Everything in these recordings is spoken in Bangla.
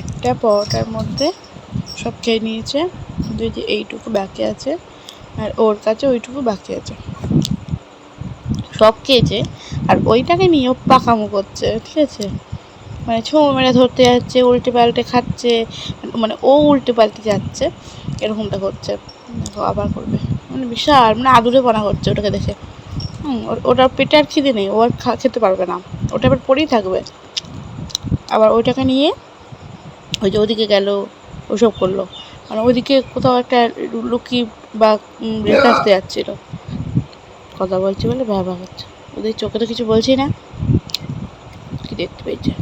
একটা পরোটার মধ্যে সব খেয়ে নিয়েছে। এই যে এইটুকু বাকি আছে, আর ওর কাছে ওইটুকু বাকি আছে। সব খেয়েছে, আর ওইটাকে নিয়ে ও পাকামো করছে, ঠিক আছে? মানে ছো মেরে ধরতে যাচ্ছে, উল্টে পাল্টে খাচ্ছে মানে ও উল্টে পাল্টে যাচ্ছে, এরকমটা করছে। দেখো, আবার করবে। মানে বিশাল মানে আদুরে পানা করছে ওটাকে দেখে। হুম ওটার পেটে আর খিদে নেই, ও আর খেতে পারবে না। ওটা আবার পরেই থাকবে। আবার ওইটাকে নিয়ে ওই যে ওদিকে গেল ওসব করল। মানে ওইদিকে কোথাও একটা লুকি বা রেখে আসতে যাচ্ছিল। কথা বলছি বলে ব্যবহার হচ্ছে ওদের চোখে তো কিছু বলছি না। কি দেখতে পেয়েছে?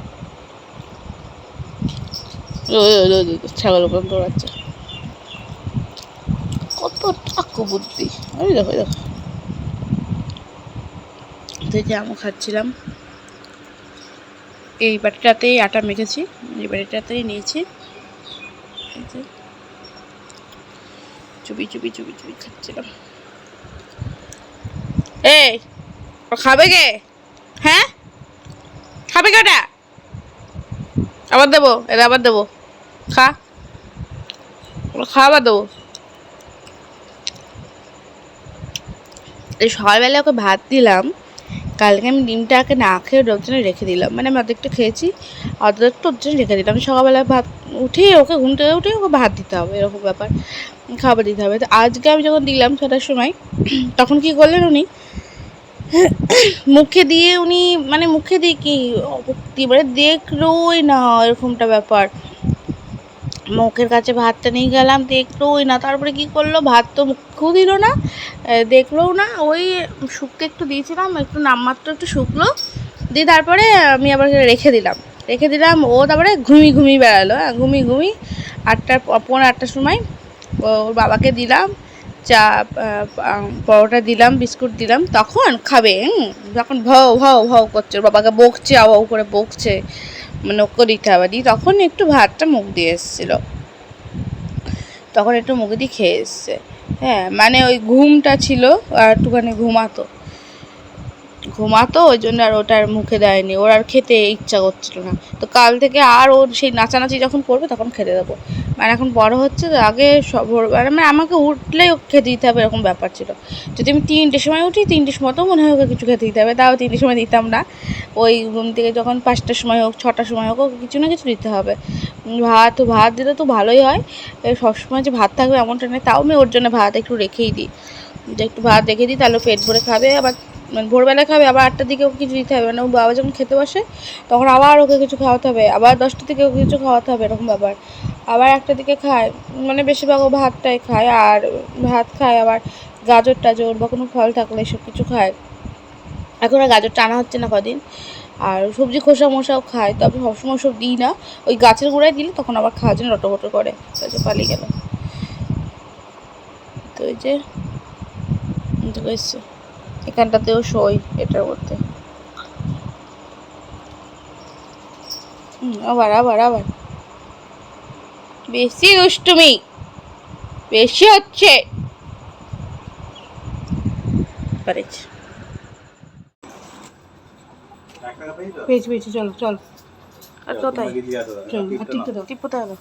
ছাগল ওখান দৌড়াচ্ছে। কত চাকু বুদ্ধি। ওই দেখো দেখো। এই আমও খাচ্ছিলাম। এই বাটিটাতেই আটা মেখেছি, এই বাটিটাতেই নিয়েছি। চুপি চুপি চুপি চুপি খাচ্ছিলাম। এই খাবে কে? হ্যাঁ? খাবে কে ওটা? আবার দেবো এটা আবার দেবো। খা। খাওয়া আবার দেবো। এই সকালবেলা ওকে ভাত দিলাম। কালকে আমি ডিমটাকে না খেয়ে ওর জন্য রেখে দিলাম। মানে আমি অর্ধেকটা খেয়েছি, অর্ধেকটা ওর জন্য রেখে দিলাম। সকালবেলা ভাত উঠে ওকে ঘুম থেকে উঠে ওকে ভাত দিতে হবে, এরকম ব্যাপার। খাবার দিতে হবে। তো আজকে আমি যখন দিলাম ছটার সময়, তখন কি করলেন উনি? মুখে দিয়ে উনি মানে মুখে দিয়ে কি? এবারে দেখলোই না, এরকমটা ব্যাপার। মুখের কাছে ভাতটা নিয়ে গেলাম, দেখলোই না। তারপরে কি করল? ভাত তো মুখেও দিল না দেখলোও না। ওই শুকতে একটু দিয়েছিলাম, একটু নামমাত্র একটু শুকলো। দিয়ে তারপরে আমি আবার রেখে দিলাম। রেখে দিলাম, ও তারপরে ঘুমি ঘুমি বেড়ালো হ্যাঁ ঘুমি ঘুমি আটটার প- পৌনে আটটার সময় ওর বাবাকে দিলাম, চা পরোটা দিলাম, বিস্কুট দিলাম, তখন খাবে যখন ভাও ভাও ভাও করছে বাবাকে বকছে আও করে বকছে। ওকে দিতে হবে দিয়ে তখন একটু ভাতটা মুখ দিয়ে এসেছিল। তখন একটু মুখ দিয়ে খেয়ে এসছে। হ্যাঁ মানে ওই ঘুমটা ছিল, আর একটুখানি ঘুমাতো। ঘুমাতো, ওই জন্য আর ওটার মুখে দেয়নি। ওর আর খেতে ইচ্ছা করছিল না। তো কাল থেকে আর ওর সেই নাচানাচি যখন করবে তখন খেতে দেবো। মানে এখন বড় হচ্ছে তো আগে সব ভোরবেলা মানে আমাকে উঠলেই ওকে খেতে দিতে হবে এরকম ব্যাপার ছিল। যদি আমি তিনটের সময় উঠি, তিনটের সময় তো মনে হয় ওকে কিছু খেতে দিতে হবে। তাও তিনটের সময় দিতাম না। ওই ঘুম থেকে যখন পাঁচটার সময় হোক, ছটার সময় হোক, ওকে কিছু না কিছু দিতে হবে। ভাত ভাত দিলে তো ভালোই হয়। সবসময় যে ভাত থাকবে এমনটা নেই তাও আমি ওর জন্য ভাত একটু রেখেই দিই। যে একটু ভাত রেখে দিই, তাহলে পেট ভরে খাবে। আবার মানে ভোরবেলা খাবে, আবার আটটার দিকে ওকে কিছু দিতে হবে। মানে বাবা যখন খেতে বসে, তখন আবার ওকে কিছু খাওয়াতে হবে। আবার দশটার দিকে ওকে কিছু খাওয়াতে হবে, এরকম ব্যাপার। আবার একটা দিকে খায় মানে বেশিরভাগ ও ভাতটাই খায়, আর ভাত খায় আবার গাজর টাজর বা কোনো ফল থাকলে এসব কিছু খায়। এখন আর গাজরটা আনা হচ্ছে না কদিন। আর সবজি খোসা মোসাও খায়, তবে সবসময় সব দিই না। ওই গাছের গোড়ায় দিলে তখন আবার খাওয়ার জন্য রটোবটো করে কাজে পালিয়ে গেল। তো এই যে এসছে। এখানটাতেও সই এটার মধ্যে আবার আবার আবার। বেশি দুষ্টুমি বেশি হচ্ছে। পেয়েছি পেয়েছি চলো চল। আর কোথায় চল টিপতে দাও টিপতে হবে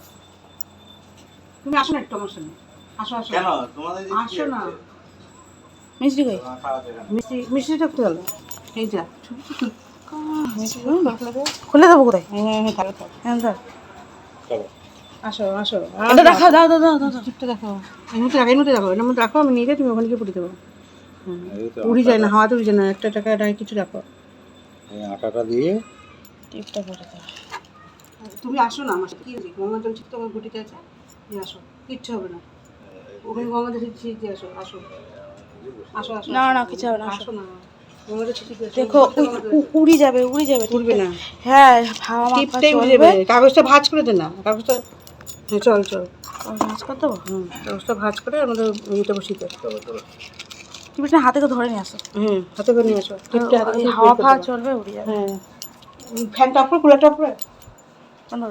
তুমি আসো না একটু আমার সঙ্গে আসো আসো। আসো না। মিষ্টি কই? মিষ্টি মিষ্টিটা খুলে দাও। এই যা খুলে দেবো কোথায়? হ্যাঁ হ্যাঁ তাহলে হ্যাঁ ধর। আসো আসো। এটা দেখাও দাও দাও দাও দাও টিপটা দেখাও এর মধ্যে রাখো এর মধ্যে রাখো। এর মধ্যে রাখো আমি নিয়ে যাই তুমি ওখানে গিয়ে পুড়ে দেবো। উড়ি যায় না হাওয়াতে উড়ি যায় না। একটা টাকা এটা কিছু রাখো। এই আটাটা দিয়ে টিপটা করে দাও। তুমি আসো না আমার সাথে। কি আছে গঙ্গা জল আমার গুটিতে আছে? আসো। কিচ্ছু হবে না। ওখানে গঙ্গা জল আসো আসো আসো। না না কিছু হবে না আসো। না। দেখো উড়ি যাবে উড়ি যাবে উড়বে না। হ্যাঁ হাওয়া টিপটাই উড়ে যাবে কাগজটা ভাঁজ করে দে না। কাগজটা হ্যাঁ চল চল। ভাঁজ করে দেবো? হুম কাগজটা ভাঁজ করে আমাদের ইয়েটা বসিয়ে দে। টিপটা হাতে করে ধরে নিয়ে আসো। হুম হাতে করে নিয়ে আসো। টিপটা হাওয়া ফাওয়া চলবে উড়ে যাবে। হ্যাঁ। ফ্যানটা অফ করে কুলারটা অফ করে। বন্ধ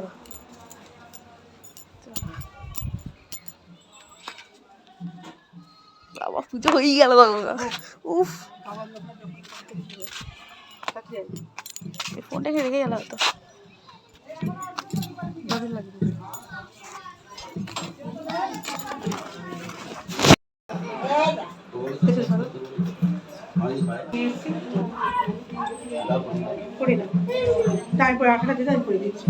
বাবা পুজো হয়ে গেল উফ এই ফোনটাকে রেখে গেল তো তারপর আঠাটা দিতে আমি করে দিচ্ছি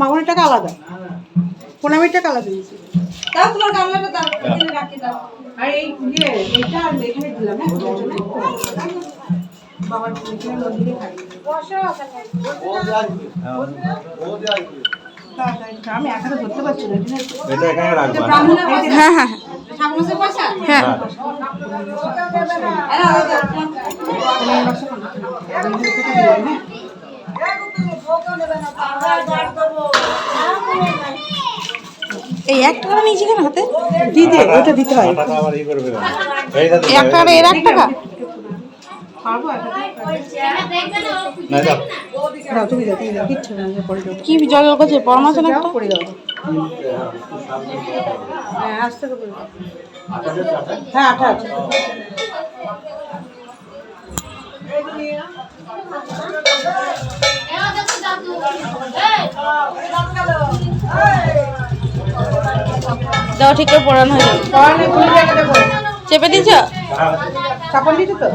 মামনের টাকা আলাদা। পনেরো টাকা আলাদা। দিয়েছি দাও তোমার গামলাটা দাও রাখি দাও। আর এই ইয়ে এটা আর এখানে দিলাম হ্যাঁ বাবার নদীতে খাই। আমি একাটা ধরতে পারছি না ঠিক আছে এটা এখানে রাখবা হ্যাঁ হ্যাঁ হ্যাঁ। এই এক টাকা নিয়েছি কেন হাতে? দিদি ওটা দিতে হয়। এক টাকা এর এক টাকা যাও কি জল করছে? পরম আছে না দাও একটা হ্যাঁ আস্তে হ্যাঁ আঠা আছে দাও ঠিক করে পড়ানো হয়ে চেপে চাপন দিতে তো?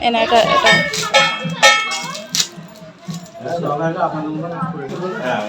এ না এটা এটা। হ্যাঁ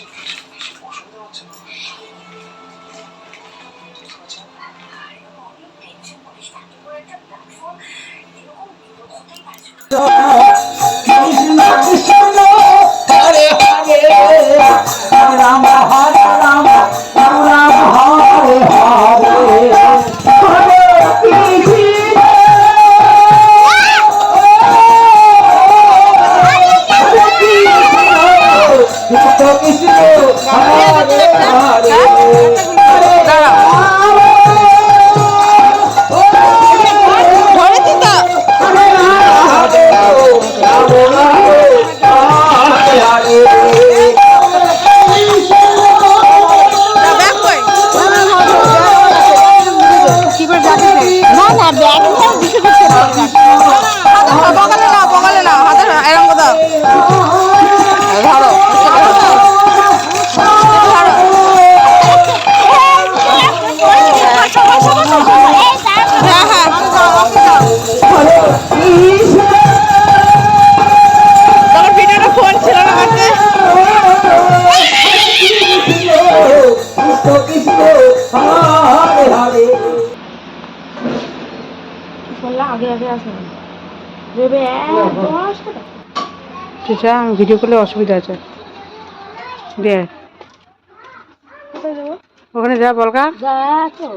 быть. ব্যাগ না আগে আগে আসে। ভেবে আমি ভিডিও করলে অসুবিধা আছে। দে। ওখানে যা বলকা যা তো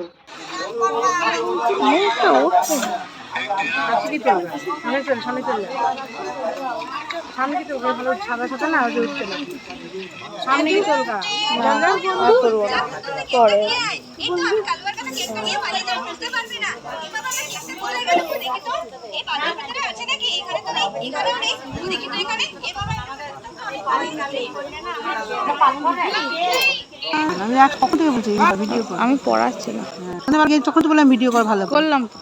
মুখটা উঠছে না। কাছে দিতে হবে সামনে চল সামনে চল। আমি এক কখন থেকে বলছি ভিডিও কর আমি পড়াচ্ছিলাম তখন তো বললাম ভিডিও কর ভালো করলাম তো।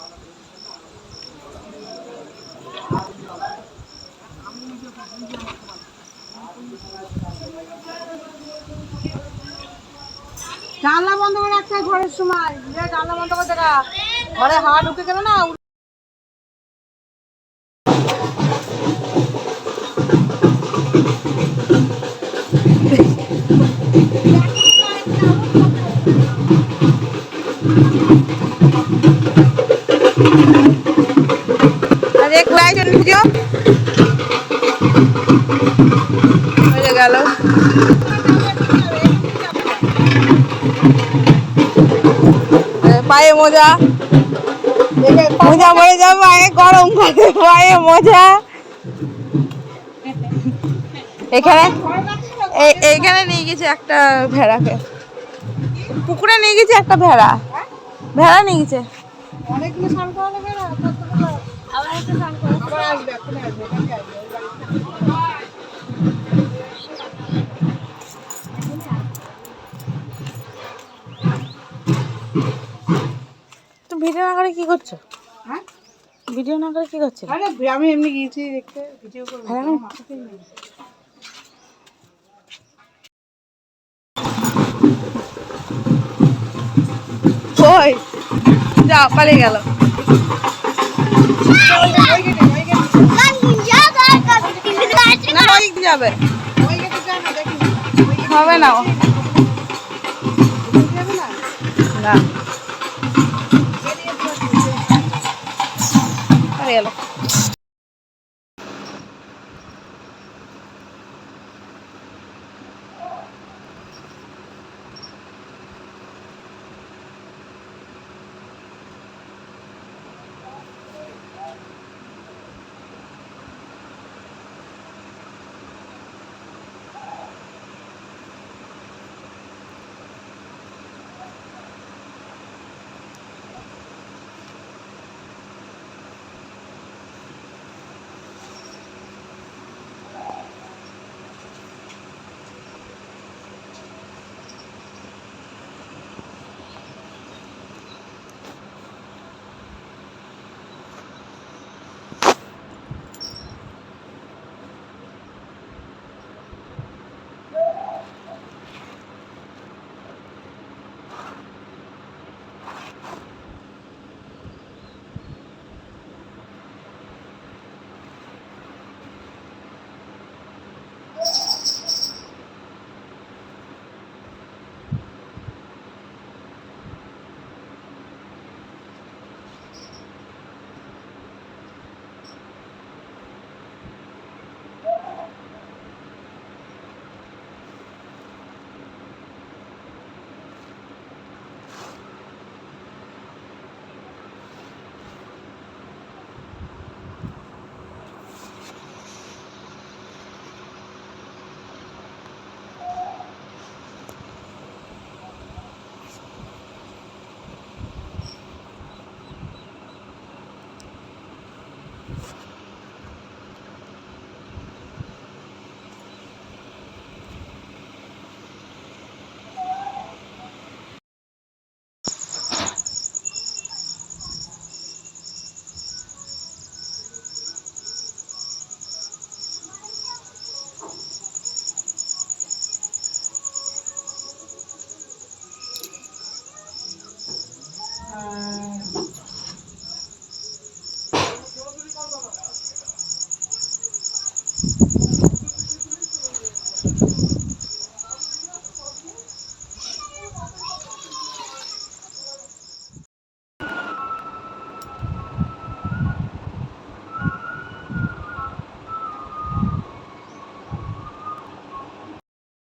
জানলা বন্ধ করে রাখতে ঘরের সময়। জানলা বন্ধ করে দেখা ঘরে হাওয়া ঢুকে গেল না পায়ে মোজা। মোজা পরে যাব পায়ে গরম কালে পায়ে মোজা। এখানে এই- এইখানে নিয়ে গেছে একটা ভেড়াকে। পুকুরে নিয়ে গেছে একটা ভেড়া। ভেড়া নিয়ে গেছে। অনেকগুলো স্নান করানো বেড়া আবার একটা স্নান করো আবার আসবে ওই বাড়িতে। তো ভিডিও না করে কি করছ? হ্যাঁ? ভিডিও না করে কি করছ? আরে আমি এমনি গিয়েছি দেখতে ভিডিও করব হ্যাঁ। ওই যা পালিয়ে গেল। যাবে। হবে না? না। uh,